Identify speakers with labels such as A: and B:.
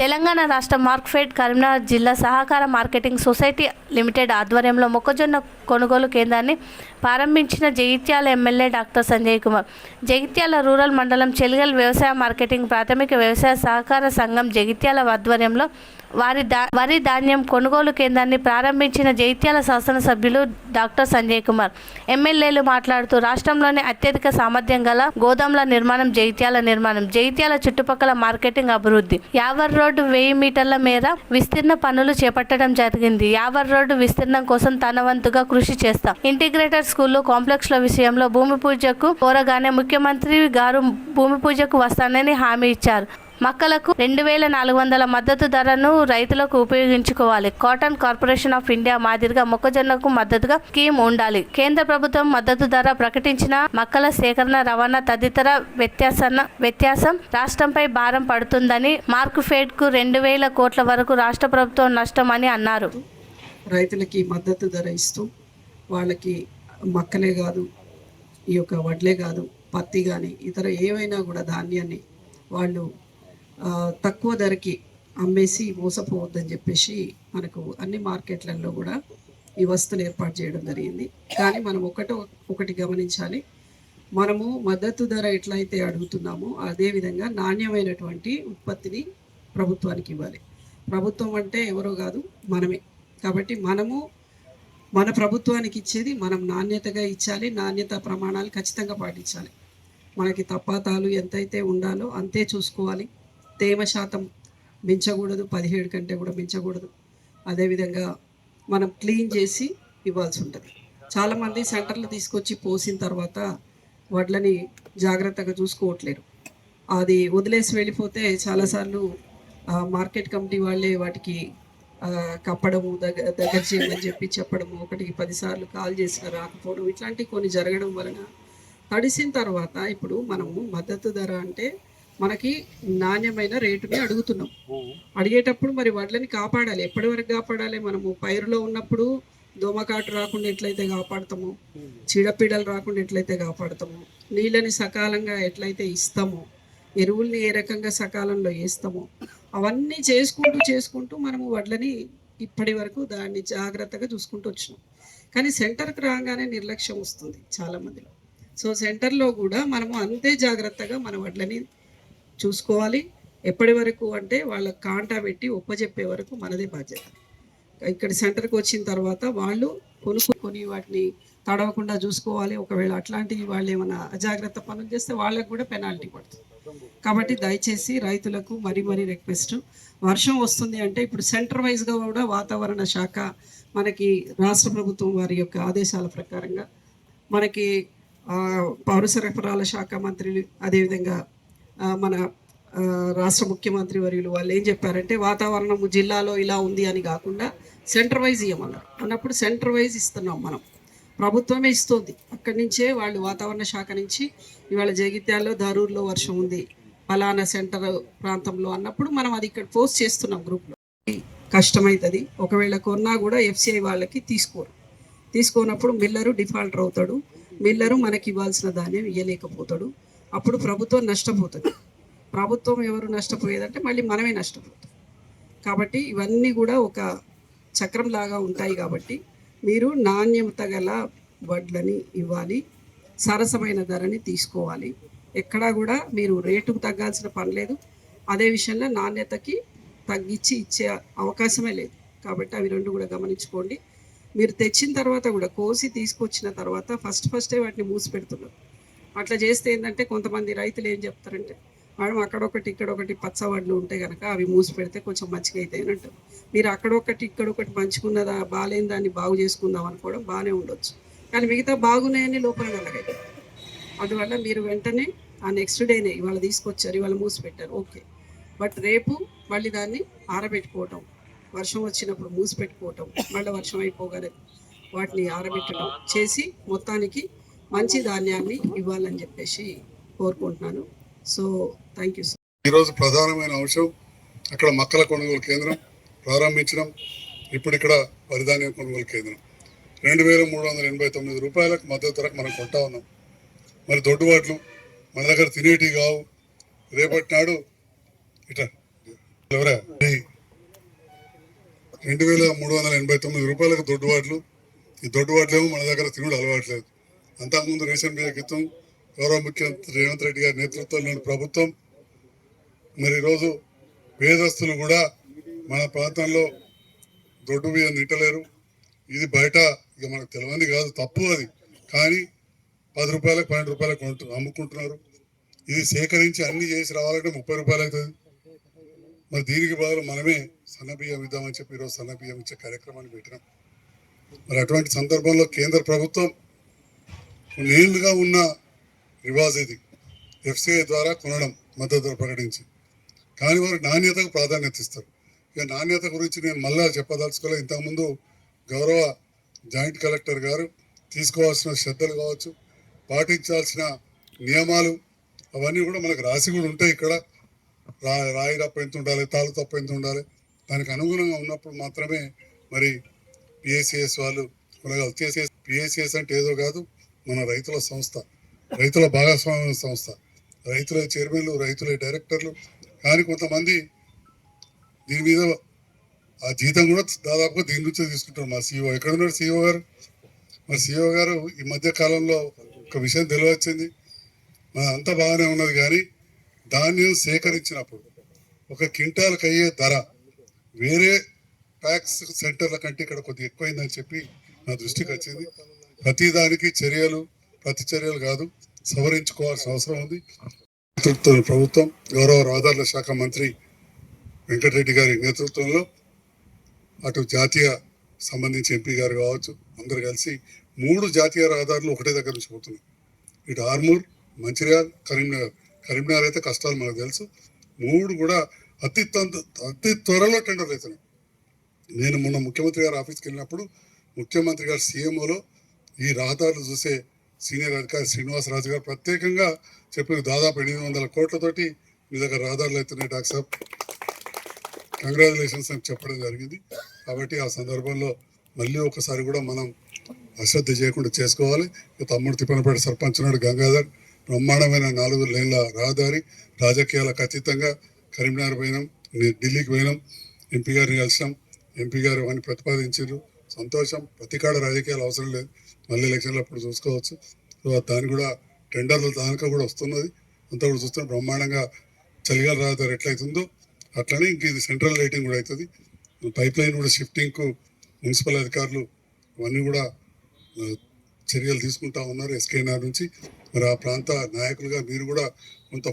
A: తెలంగాణ రాష్ట్ర మార్క్ఫెడ్ కరీంనగర్ జిల్లా సహకార మార్కెటింగ్ సొసైటీ లిమిటెడ్ ఆధ్వర్యంలో మొక్కజొన్న కొనుగోలు కేంద్రాన్ని ప్రారంభించిన Jagtial MLA doctor Sanjay Kumar. Jagtial rural మండలం చెలిగల్ వ్యవసాయ మార్కెటింగ్ ప్రాథమిక వ్యవసాయ సహకార సంఘం జగిత్యాల ఆధ్వర్యంలో వారి దా వరి ధాన్యం కొనుగోలు కేంద్రాన్ని ప్రారంభించిన జైత్యాల శాసనసభ్యులు డాక్టర్ సంజయ్ కుమార్. ఎమ్మెల్యేలు మాట్లాడుతూ రాష్ట్రంలోనే అత్యధిక సామర్థ్యం గల గోదాంల నిర్మాణం జైత్యాల నిర్మాణం జైత్యాల చుట్టుపక్కల మార్కెటింగ్ అభివృద్ధి. యావర్ రోడ్డు వెయ్యి మీటర్ల మేర విస్తీర్ణ పనులు చేపట్టడం జరిగింది. యావర్ రోడ్డు విస్తీర్ణం కోసం తన వంతుగా కృషి చేస్తాం. ఇంటిగ్రేటెడ్ స్కూల్లో కాంప్లెక్స్ల విషయంలో భూమి పూజకు కోరగానే ముఖ్యమంత్రి గారు భూమి పూజకు వస్తానని హామీ ఇచ్చారు. మొక్కలకు రెండు వేల నాలుగు వందల మద్దతు ధరను రైతులకు ఉపయోగించుకోవాలి. కాటన్ కార్పొరేషన్ ఆఫ్ ఇండియా మాదిరిగా మొక్కజొన్నకు మద్దతుగా స్కీమ్ ఉండాలి. కేంద్ర ప్రభుత్వం మద్దతు ధర ప్రకటించిన మొక్కల సేకరణ రవాణా తదితర వ్యత్యాసన వ్యత్యాసం రాష్ట్రంపై భారం పడుతుందని మార్క్ ఫెడ్కు రెండు వేల కోట్ల వరకు రాష్ట్ర ప్రభుత్వం నష్టం అని అన్నారు.
B: రైతులకి మద్దతు ధర ఇస్తూ. వాళ్ళకి మక్కలే కాదు ఈ యొక్క వడ్లే కాదు పత్తి కానీ ఇతర ఏవైనా కూడా ధాన్యాన్ని వాళ్ళు తక్కువ ధరకి అమ్మేసి మోసపోవద్దని చెప్పేసి మనకు అన్ని మార్కెట్లలో కూడా ఈ వస్తువులు ఏర్పాటు చేయడం జరిగింది. కానీ మనం ఒకటో ఒకటి గమనించాలి. మనము మద్దతు ధర ఎట్లయితే అడుగుతున్నామో అదేవిధంగా నాణ్యమైనటువంటి ఉత్పత్తిని ప్రభుత్వానికి ఇవ్వాలి. ప్రభుత్వం అంటే ఎవరో కాదు మనమే. కాబట్టి మనము మన ప్రభుత్వానికి ఇచ్చేది మనం నాణ్యతగా ఇచ్చాలి నాణ్యత ప్రమాణాలు ఖచ్చితంగా పాటించాలి. మనకి తప్పాతాలు ఎంతైతే ఉండాలో అంతే చూసుకోవాలి. తేమ శాతం మించకూడదు పదిహేడు కంటే కూడా మించకూడదు. అదేవిధంగా మనం క్లీన్ చేసి ఇవ్వాల్సి ఉంటుంది. చాలామంది సెంటర్లు తీసుకొచ్చి పోసిన తర్వాత వడ్లని జాగ్రత్తగా చూసుకోవట్లేరు. అది వదిలేసి వెళ్ళిపోతే చాలాసార్లు మార్కెట్ కమిటీ వాళ్ళే వాటికి కప్పడము దగ్గర దగ్గర చేయమని చెప్పి చెప్పడము ఒకటికి పదిసార్లు కాల్ చేసిన రాకపోవడం ఇట్లాంటివి కొన్ని జరగడం వలన తడిసిన తర్వాత ఇప్పుడు మనము మద్దతు ధర అంటే మనకి నాణ్యమైన రేటుని అడుగుతున్నాం. అడిగేటప్పుడు మరి వడ్లని కాపాడాలి. ఎప్పటి వరకు కాపాడాలి మనము? పైరులో ఉన్నప్పుడు దోమకాటు రాకుండా ఎట్లయితే కాపాడుతామో? చీడపీడలు రాకుండా ఎట్లయితే కాపాడుతామో? నీళ్ళని సకాలంగా ఎట్లయితే ఇస్తామో? ఎరువుల్ని ఏ రకంగా సకాలంలో వేస్తామో? అవన్నీ చేసుకుంటూ చేసుకుంటూ మనము వడ్లని ఇప్పటి వరకు దాన్ని జాగ్రత్తగా చూసుకుంటూ వచ్చినాం. కానీ సెంటర్కి రాగానే నిర్లక్ష్యం వస్తుంది చాలా మందిలో సో సెంటర్లో కూడా మనము అంతే జాగ్రత్తగా మన వడ్లని చూసుకోవాలి. ఎప్పటి వరకు అంటే వాళ్ళ కాంటా పెట్టి ఒప్పజెప్పే వరకు మనదే బాధ్యత. ఇక్కడ సెంటర్కి వచ్చిన తర్వాత వాళ్ళు కొనుక్కొని వాటిని తడవకుండా చూసుకోవాలి. ఒకవేళ అట్లాంటివి వాళ్ళు ఏమైనా అజాగ్రత్త పనులు చేస్తే వాళ్ళకు కూడా పెనాల్టీ పడుతుంది. కాబట్టి దయచేసి రైతులకు మరీ మరీ రిక్వెస్ట్. వర్షం వస్తుంది అంటే ఇప్పుడు సెంటర్ వైజ్గా కూడా వాతావరణ శాఖ మనకి రాష్ట్ర ప్రభుత్వం వారి యొక్క ఆదేశాల ప్రకారంగా మనకి పౌర సరఫరాల శాఖ మంత్రి అదేవిధంగా మన రాష్ట్ర ముఖ్యమంత్రి వర్యులు వాళ్ళు ఏం చెప్పారంటే వాతావరణం జిల్లాలో ఇలా ఉంది అని కాకుండా సెంటర్ వైజ్ ఇవ్వమన్నారు అన్నప్పుడు సెంటర్ వైజ్ ఇస్తున్నాం మనం. ప్రభుత్వమే ఇస్తుంది. అక్కడి నుంచే వాళ్ళు వాతావరణ శాఖ నుంచి ఇవాళ జగిత్యాల్లో ధరూర్లో వర్షం ఉంది. ఫలానా సెంటర్ ప్రాంతంలో అన్నప్పుడు మనం అది ఇక్కడ పోస్ట్ చేస్తున్నాం గ్రూప్లో. కష్టమవుతుంది ఒకవేళ కొన్నా కూడా ఎఫ్సిఐ వాళ్ళకి తీసుకోరు. తీసుకోనప్పుడు మిల్లరు డిఫాల్టర్ అవుతాడు. మిల్లరు మనకి ఇవ్వాల్సిన ధాన్యం ఇవ్వలేకపోతాడు అప్పుడు ప్రభుత్వం నష్టపోతుంది. ప్రభుత్వం ఎవరు నష్టపోయేదంటే మళ్ళీ మనమే నష్టపోతాం. కాబట్టి ఇవన్నీ కూడా ఒక చక్రం లాగా ఉంటాయి కాబట్టి మీరు నాణ్యత గల వడ్లని ఇవ్వాలి సరసమైన ధరని తీసుకోవాలి. ఎక్కడా కూడా మీరు రేటుకు తగ్గాల్సిన పని లేదు. అదే విషయంలో నాణ్యతకి తగ్గించి ఇచ్చే అవకాశమే లేదు. కాబట్టి అవి రెండు కూడా గమనించుకోండి. మీరు తెచ్చిన తర్వాత కూడా కోసి తీసుకొచ్చిన తర్వాత ఫస్ట్ ఫస్టే వాటిని మూసి పెడుతున్నారు అట్లా చేస్తే ఏంటంటే కొంతమంది రైతులు ఏం చెప్తారంటే మేడం అక్కడొకటి ఇక్కడొకటి పచ్చవడ్లు ఉంటే కనుక అవి మూసి పెడితే కొంచెం మంచిగా అవుతాయి అని అంటారు మీరు అక్కడొకటి ఇక్కడొకటి మంచుకున్నదా బాగాలేని దాన్ని బాగు చేసుకుందాం అనుకోవడం బాగానే ఉండొచ్చు. కానీ మిగతా బాగున్నాయని లోపల నల్లగైతే అందువల్ల మీరు వెంటనే ఆ నెక్స్ట్ డేనే ఇవాళ తీసుకొచ్చారు ఇవాళ మూసి పెట్టారు ఓకే. బట్ రేపు మళ్ళీ దాన్ని ఆరబెట్టుకోవటం వర్షం వచ్చినప్పుడు మూసి పెట్టుకోవటం మళ్ళీ వర్షం అయిపోగానే వాటిని ఆరబెట్టడం చేసి మొత్తానికి మంచి ధాన్యాన్ని ఇవ్వాలని చెప్పేసి కోరుకుంటున్నాను. సో థ్యాంక్ యూ సార్
C: ఈరోజు ప్రధానమైన అంశం అక్కడ మక్కల కొనుగోలు కేంద్రం ప్రారంభించడం ఇప్పుడు ఇక్కడ వరిధాన్యం కొనుగోలు కేంద్రం. రెండు వేల మూడు వందల ఎనభై తొమ్మిది రూపాయలకు మద్దతు ధరకు మనం కొంటా ఉన్నాం. మరి దొడ్డుబాట్లు మన దగ్గర తినేటివి కావు. రేపటి నాడు ఇట ఎవరా? రెండు వేల మూడు వందల ఎనభై తొమ్మిది రూపాయలకు దొడ్డుబాట్లు ఈ దొడ్డుబాట్లేమో మన దగ్గర తినుడు అలవాట్లేదు అంతకుముందు రేషన్ బియ్య క్రితం గౌరవ ముఖ్యమంత్రి రేవంత్ రెడ్డి గారి నేతృత్వంలోని ప్రభుత్వం మరి ఈరోజు పేదస్తులు కూడా మన ప్రాంతంలో దొడ్డు బియ్యం నింటలేరు ఇది బయట ఇక మనకు తెలియంది కాదు తప్పు అది. కానీ పది రూపాయలకు పన్నెండు రూపాయలకు కొంటు- అమ్ముకుంటున్నారు. ఇది సేకరించి అన్ని చేసి రావాలంటే ముప్పై రూపాయలు అవుతుంది. మరి దీనికి బదులు మనమే సన్నబియ్యం ఇద్దామని చెప్పి ఈరోజు సన్నబియ్యం ఇచ్చే కార్యక్రమాన్ని పెట్టినాం. మరి అటువంటి సందర్భంలో కేంద్ర ప్రభుత్వం కొన్నేళ్ళుగా ఉన్న రివాజ్ ఇది. ఎఫ్సిఐ ద్వారా కొనడం మద్దతు ప్రకటించి. కానీ వారు నాణ్యతకు ప్రాధాన్యత ఇస్తారు. ఇక నాణ్యత గురించి నేను మళ్ళా చెప్పదలుచుకోలే. ఇంతకుముందు గౌరవ జాయింట్ కలెక్టర్ గారు తీసుకోవాల్సిన శ్రద్ధలు కావచ్చు పాటించాల్సిన నియమాలు అవన్నీ కూడా మనకు రాసి కూడా ఉంటాయి ఇక్కడ. రా రాయి తప్ప ఎంత ఉండాలి తాళ్ళు తప్ప ఎంత ఉండాలి దానికి అనుగుణంగా ఉన్నప్పుడు మాత్రమే మరి పిఎస్సిఎస్ వాళ్ళు కొనగలరు పిఎస్సిఎస్ పిఎస్సిఎస్ అంటే ఏదో కాదు. మన రైతుల సంస్థ రైతుల భాగస్వామ్య సంస్థ రైతుల చైర్మన్లు రైతుల డైరెక్టర్లు కానీ కొంతమంది దీని మీద ఆ జీతం కూడా దాదాపుగా దీని నుంచే తీసుకుంటారు. మా సీఓ ఎక్కడ ఉన్నారు సీఓ గారు? మా సీఓ గారు ఈ మధ్య కాలంలో ఒక విషయం తెలివచ్చింది మన అంతా బాగానే ఉన్నది కానీ ధాన్యం సేకరించినప్పుడు ఒక క్వింటాల్కి అయ్యే ధర వేరే ప్యాక్స్ సెంటర్ల కంటే ఇక్కడ కొద్దిగా ఎక్కువైందని చెప్పి నా దృష్టికి వచ్చింది. ప్రతి దానికి చర్యలు ప్రతి చర్యలు కాదు సవరించుకోవాల్సిన అవసరం ఉంది. నేతృత్వం ప్రభుత్వం గౌరవ రహదారుల శాఖ మంత్రి వెంకటరెడ్డి గారి నేతృత్వంలో అటు జాతీయ సంబంధించి ఎంపీ గారు కావచ్చు అందరు కలిసి మూడు జాతీయ రహదారులు ఒకటే దగ్గర నుంచి పోతున్నాయి. ఇటు ఆర్మూర్ మంచిర్యాల్ కరీంనగర్. కరీంనగర్ అయితే కష్టాలు మనకు తెలుసు. మూడు కూడా అతి అతి త్వరలో టెండర్లు అవుతున్నాయి. నేను మొన్న ముఖ్యమంత్రి గారి ఆఫీస్కి వెళ్ళినప్పుడు ముఖ్యమంత్రి గారు సీఎంఓలో ఈ రహదారులు చూసే సీనియర్ అధికారి శ్రీనివాసరాజు గారు ప్రత్యేకంగా చెప్పిన దాదాపు ఎనిమిది వందల కోట్లతోటి మీ దగ్గర రహదారులు అవుతున్నాయి డాక్టర్ సాబ్. కంగ్రాచులేషన్స్ అని చెప్పడం జరిగింది. కాబట్టి ఆ సందర్భంలో మళ్ళీ ఒకసారి కూడా మనం అశ్రద్ధ చేయకుండా చేసుకోవాలి. తమ్ముడు తిప్పనపేట సర్పంచ్ నాడు గంగాధర్. బ్రహ్మాండమైన నాలుగు లైన్ల రహదారి. రాజకీయాలకు అతీతంగా కరీంనగర్ పోయినాం ఢిల్లీకి పోయినాం ఎంపీ గారిని కలిసాం ఎంపీ గారు అని ప్రతిపాదించారు. సంతోషం. ప్రతికాడ రాజకీయాలు అవసరం లేదు. మళ్ళీ ఎలక్షన్లు అప్పుడు చూసుకోవచ్చు. సో దాని కూడా టెండర్లు దానిక కూడా వస్తున్నది. అంతా కూడా చూస్తే బ్రహ్మాండంగా చలిగాల రహదారి ఎట్లయితుందో అట్లనే ఇంక ఇది సెంట్రల్ రేటింగ్ కూడా అవుతుంది. పైప్ లైన్ కూడా షిఫ్టింగ్కు మున్సిపల్ అధికారులు అవన్నీ కూడా చర్యలు తీసుకుంటా ఉన్నారు ఎస్కేఎన్ఆర్ నుంచి. మరి ఆ ప్రాంత నాయకులుగా మీరు కూడా కొంత